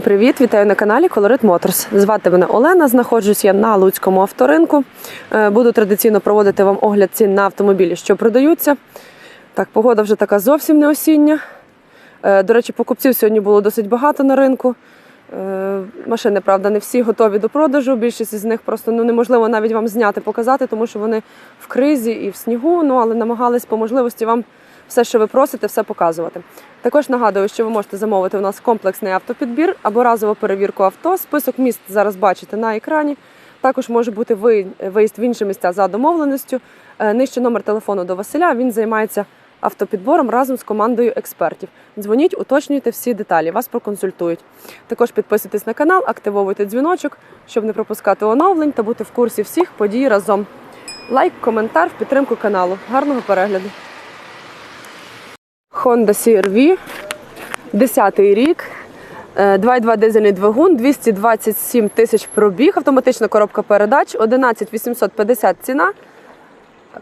Всім привіт! Вітаю на каналі Colorit Motors. Звати мене Олена. Знаходжусь я на Луцькому авторинку. Е, Буду традиційно проводити вам огляд цін на автомобілі, що продаються. Так, погода вже така зовсім не осіння. Е, До речі, покупців сьогодні було досить багато на ринку. Е, Машини, правда, не всі готові до продажу. Більшість з них просто ну, неможливо навіть вам зняти, показати, тому що вони в кризі і в снігу. Ну але намагались по можливості вам все, що ви просите, все показувати. Також нагадую, що ви можете замовити у нас комплексний автопідбір або разову перевірку авто. Список міст зараз бачите на екрані. Також може бути ви- виїзд в інші місця за домовленістю. Е, Нижче номер телефону до Василя. Він займається автопідбором разом з командою експертів. Дзвоніть, уточнюйте всі деталі, вас проконсультують. Також підписуйтесь на канал, активовуйте дзвіночок, щоб не пропускати оновлень та бути в курсі всіх подій разом. Лайк, коментар в підтримку каналу. Гарного перегляду! Honda CR-V, 10 рік, е, 2,2 дизельний двигун, 227 тисяч пробіг, автоматична коробка передач, 11 850 ціна.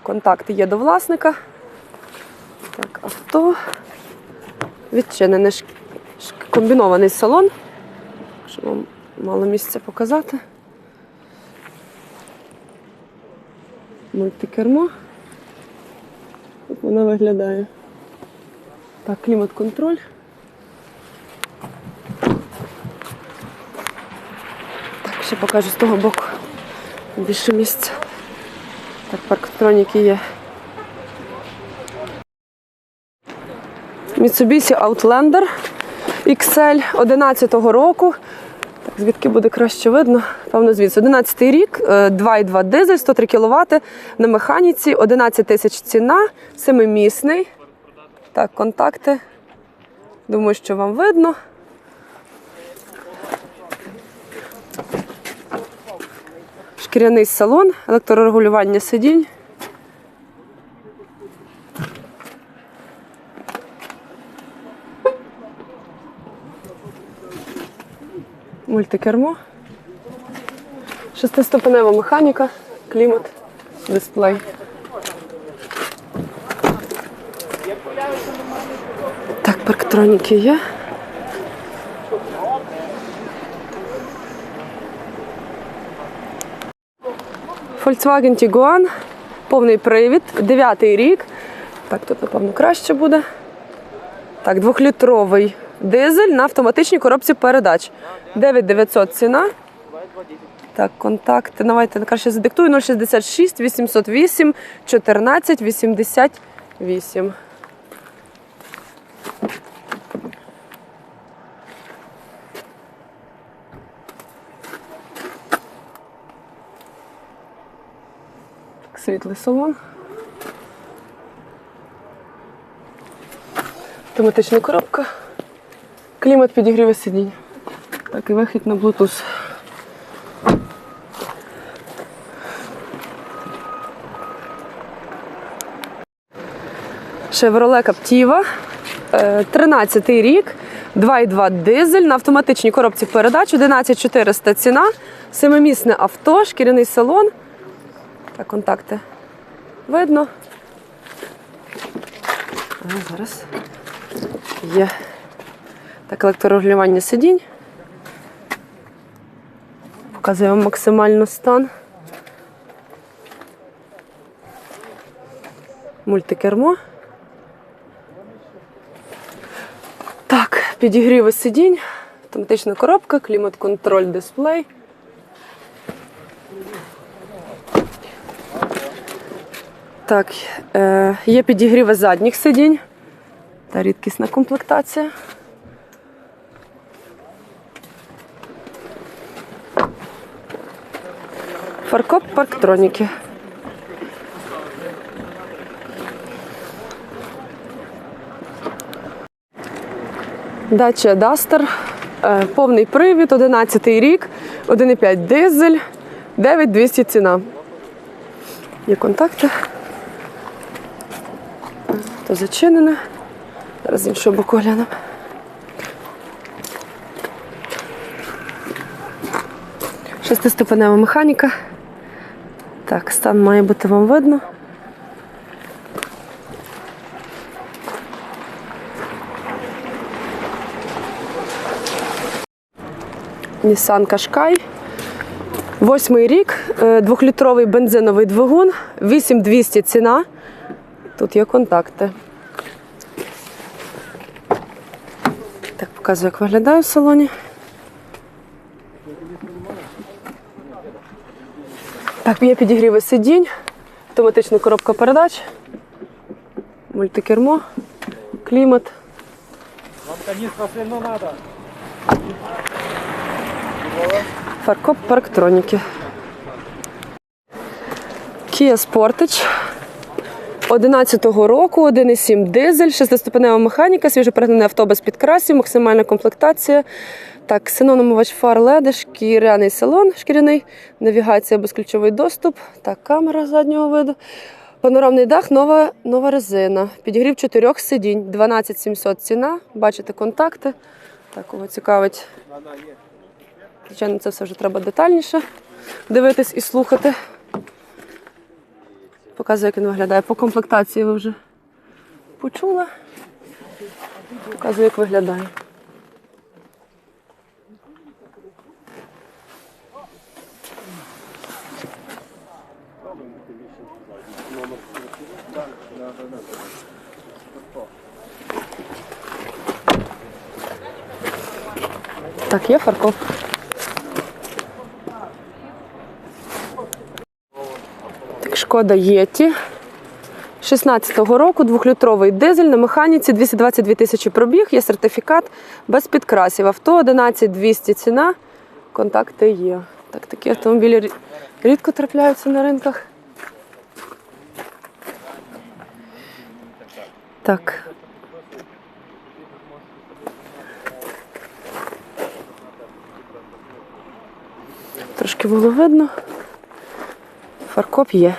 Контакти є до власника. Так, авто. Відчинений ш- ш- комбінований салон. Щоб вам мало місця показати. Мультикермо. Як вона виглядає. Так, клімат-контроль. Так, ще покажу з того боку. Більше місця. Так, парктроніки є. Mitsubishi Outlander XL 11-го року. Так, звідки буде краще видно? Певно, звідси. 11-й рік, е, 2,2 дизель, 103 кВт на механіці, 11 тисяч ціна, семимісний. Так, контакти. Думаю, що вам видно. Шкіряний салон, електрорегулювання сидінь. Мультикермо. Шестиступенева механіка, клімат, дисплей. Так, парктроніки є. Volkswagen Tiguan, повний привід, 9 рік. Так, тут, напевно, краще буде. Так, двохлітровий дизель на автоматичній коробці передач. 9900 ціна. Так, контакти. Давайте краще задиктую 066 808 14 88. Світлий салон. Автоматична коробка. Клімат підігріве сидінь. Так, і вихід на Bluetooth. Chevrolet Captiva. 13 рік, 2,2 дизель на автоматичній коробці передач, 11400 ціна, семимісне авто, шкіряний салон. Так, контакти видно. А, зараз є так, електрорегулювання сидінь. Показує вам максимально стан. Мультикермо. Так, підігріви сидінь, автоматична коробка, клімат-контроль, дисплей. Так, е, є підігріви задніх сидінь та рідкісна комплектація. Фаркоп парктроніки. Дача Дастер, повний привід, 11 рік, 1,5 дизель, 9200 ціна. Є контакти. То зачинене. Зараз з іншого боку глянемо. Шестиступенева механіка. Так, стан має бути вам видно. Nissan Qashqai. Восьмий рік, е, двохлітровий бензиновий двигун, 8200 ціна. Тут є контакти. Так, показую, як виглядає в салоні. Так, є підігріви сидінь, автоматична коробка передач, мультикермо, клімат. Вам канистра сильно надо. Фаркоп парктроніки. Kia Sportage 11-го року, 1,7 дизель, шестиступенева механіка, свіжоперегнаний авто без підкрасів, максимальна комплектація. Так, ксенономивач фар LED, шкіряний салон шкіряний, навігація, безключовий доступ. Так, камера заднього виду. Панорамний дах, нова, нова резина. Підігрів чотирьох сидінь, 12 700 ціна. Бачите контакти. Так, кого цікавить Звичайно, це все вже треба детальніше дивитись і слухати. Показую, як він виглядає. По комплектації ви вже почули. Показую, як виглядає. Так, є фаркоп. Шкода Єті. 16-го року двохлітровий дизель на механіці 222 тисячі пробіг, є сертифікат без підкрасів. Авто 11200 ціна. Контакти є. Так, такі автомобілі рідко трапляються на ринках. Так. Трошки було видно. Фаркоп є.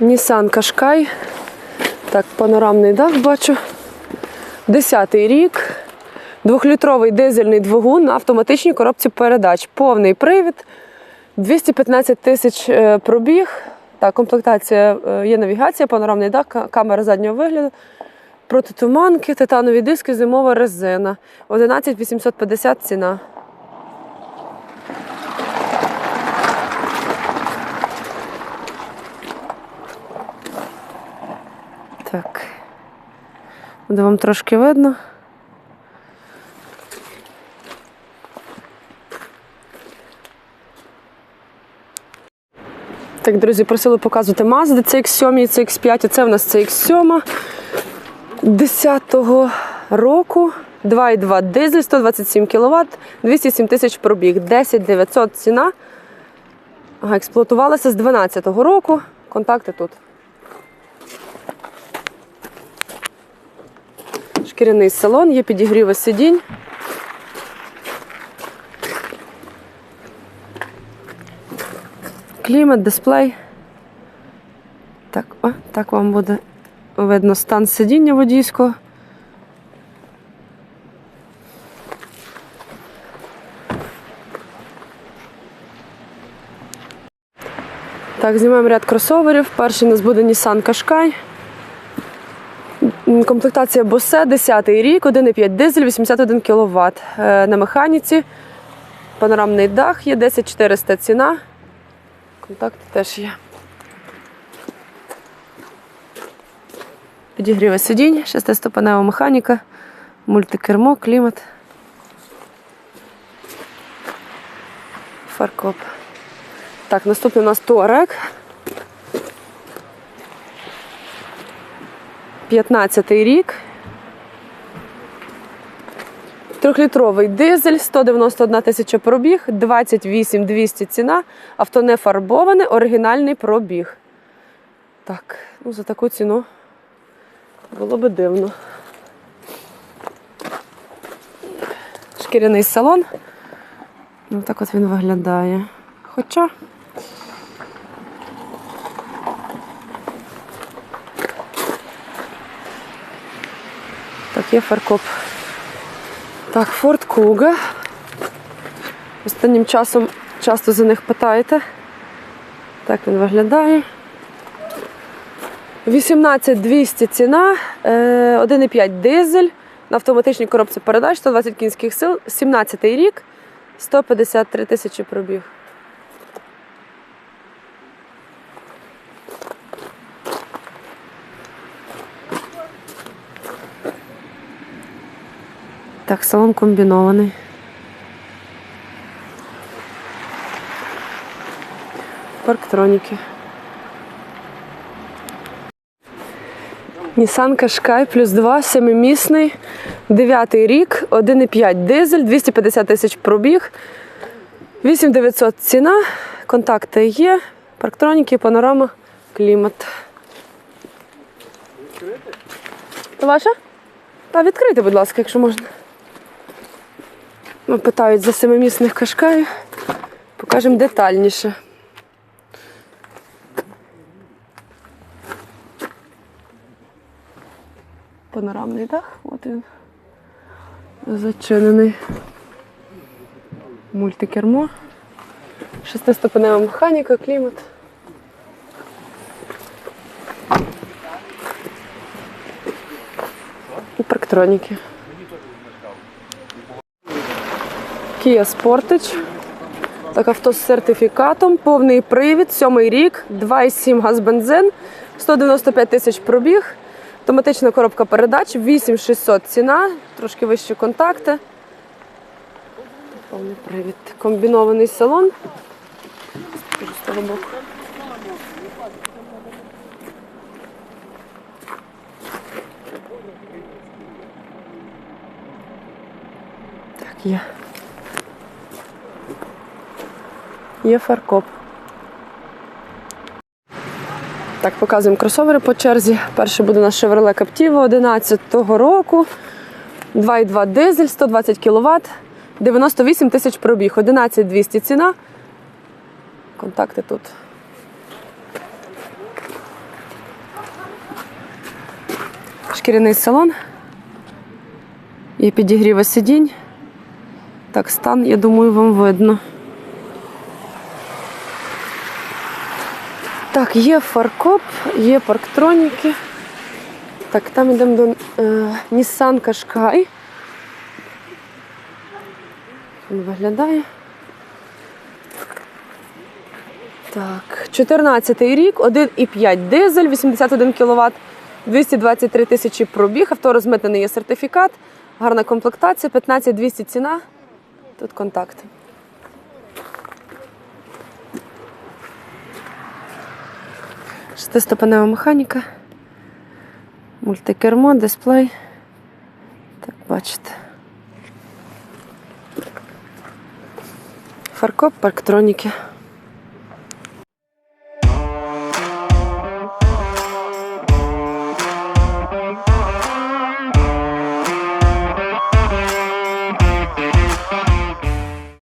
Nissan Qashqai. Так, панорамний дах бачу. Десятий рік. Двохлітровий дизельний двигун на автоматичній коробці передач. Повний привід. 215 тисяч е, пробіг. Так, комплектація е, є навігація, панорамний дах, камера заднього вигляду. Протитуманки, титанові диски, зимова резина. 11 850 ціна. Так. Буде вам трошки видно. Так, друзі, просили показувати Mazda CX-7 і CX-5. Це в нас CX-7 10-го року. 2,2 дизель, 127 кВт, 207 тисяч пробіг, 10 900 ціна. Експлуатувалася з 12-го року. Контакти тут. Шкіряний салон, є підігріви сидінь. Клімат, дисплей. Так, о, так вам буде видно стан сидіння водійського. Так, знімаємо ряд кросоверів. Перший у нас буде Nissan Qashqai. Комплектація Bose, 10 рік, 1,5 дизель, 81 кВт. На механіці. Панорамний дах є 10400 ціна. Контакти теж є. Підігріве сидінь, шестиступенева механіка, мультикермо, клімат. Фаркоп. Так, наступний у нас Touareg. 15 рік. Трьохлітровий дизель, 191 тисяча пробіг, 28 200 ціна. Авто не фарбоване, оригінальний пробіг. Так, ну за таку ціну було би дивно. Шкіряний салон. Ну, так от він виглядає. Хоча. Є фаркоп. Так, Ford Kuga. Останнім часом часто за них питаєте. Так він виглядає. 18200 ціна, е, 1,5 дизель, На автоматичній коробці передач 120 кінських сил, 17 рік, 153 тисячі пробіг. Так, салон комбінований. Парктроніки. Nissan Qashqai плюс 2, семимісний, 9 рік, 1,5 дизель, 250 тисяч пробіг, 8900 ціна, контакти є, парктроніки, панорама, клімат. Це ваша? Та відкрийте, будь ласка, якщо можна. Ну, Питають за семимісних кашкаїв. Покажемо детальніше. Панорамний дах, от він. Зачинений. Мультикермо. Шестиступенева механіка, клімат. І парктроніки. Kia Sportage. Так, авто з сертифікатом, повний привід, сьомий рік, 2,7 газ бензин, 195 тисяч пробіг, автоматична коробка передач, 8600 ціна, трошки вищі контакти. Повний привід. Комбінований салон. Так, є. Є фаркоп. Так, показуємо кросовери по черзі. Перший буде наш Chevrolet Captiva 11-го року. 2,2 дизель, 120 кВт, 98 тисяч пробіг, 11 200 ціна. Контакти тут. Шкіряний салон. Є підігріва сидінь. Так, стан, я думаю, вам видно. Так, є фаркоп, є парктроніки. Так, там йдемо до е, Nissan Qashqai. Він виглядає. Так, 14 рік, 1,5 дизель, 81 кВт, 223 тисячі пробіг, авто розмитнений є сертифікат, гарна комплектація, 15 200 ціна. Тут контакти. Шестиступенева механіка, мультикермо, дисплей. Так, бачите. Фаркоп, парктроніки.